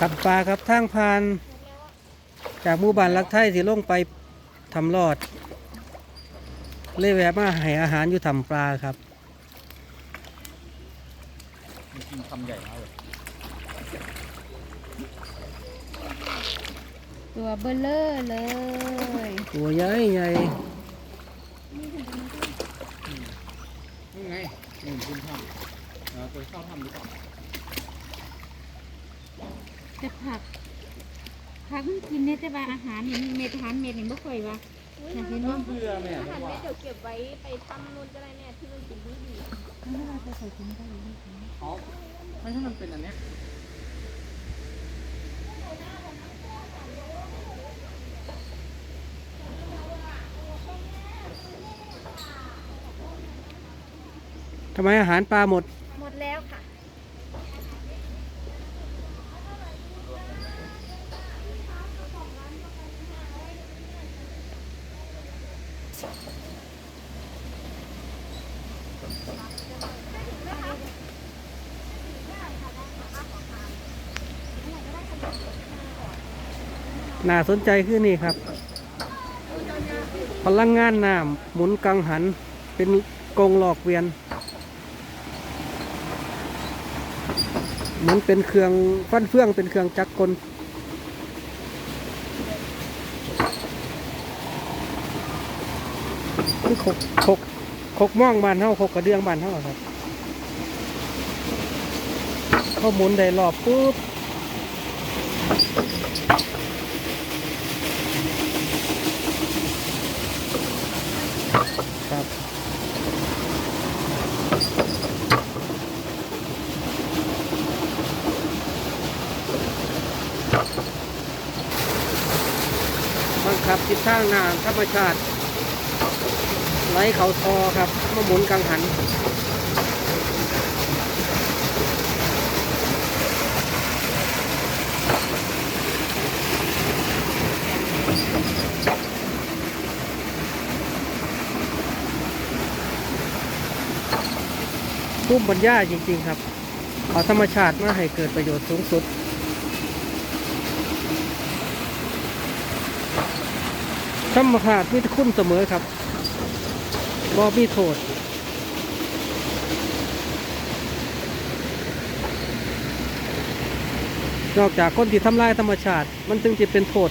ขับปลาครับทางผ่าน จากหมู่บ้านลักไทยสิลงไปทำรอด เลยแวะมาให้อาหารอยู่ทำปลาครับมันกินคำใหญ่มากเลยตัวเบลเลอร์เลย ตัวใหญ่ใหญ่นี่ไงนี่คุณทำเออตัวเข้าทำหรือเปล่า แต่ผักผักมันกินเนี่ยแต่ว่าอาหารเนี่ยเม็ดอาหารเม็ดเนี่ยไม่ค่อยว่าอยากเห็นว่าเบื่อแม่อาผหารมว่าเม็ดเดี๋ยวเก็บไว้ไปทำนู่นก็ได้เนี่ยที่มันกินดีดีไม่ว่าจะใส่ถุงได้หรือไม่อ๋อไม่ใช่มันเป็นอันเนี้ยทำไมอาหารปลาหมด หมดแล้วค่ะ น่าสนใจคือนี่ครับ พลังงานน้ำหมุนกังหันเป็นกงหลอกเวียนเหมือนเป็นเครื่องฟันเฟืองเป็นเครื่องจักรกลนี่ขกขกขกม่องบานเท่าขกกระเดื่องบานเท่าครับเขาหมุนได้รอบปุ๊บ บังคับทิศทางน้ำธรรมชาติไหลเขาทอครับมาหมุนกังหัน ภูมิปัญญาจริง ๆ ครับ เอาธรรมชาติมาให้เกิดประโยชน์สูงสุดธรรมชาติมีแต่คุณเสมอครับบ่มีโทษนอกจากคนที่ทำลายธรรมชาติ มันจึงจะเป็นโทษ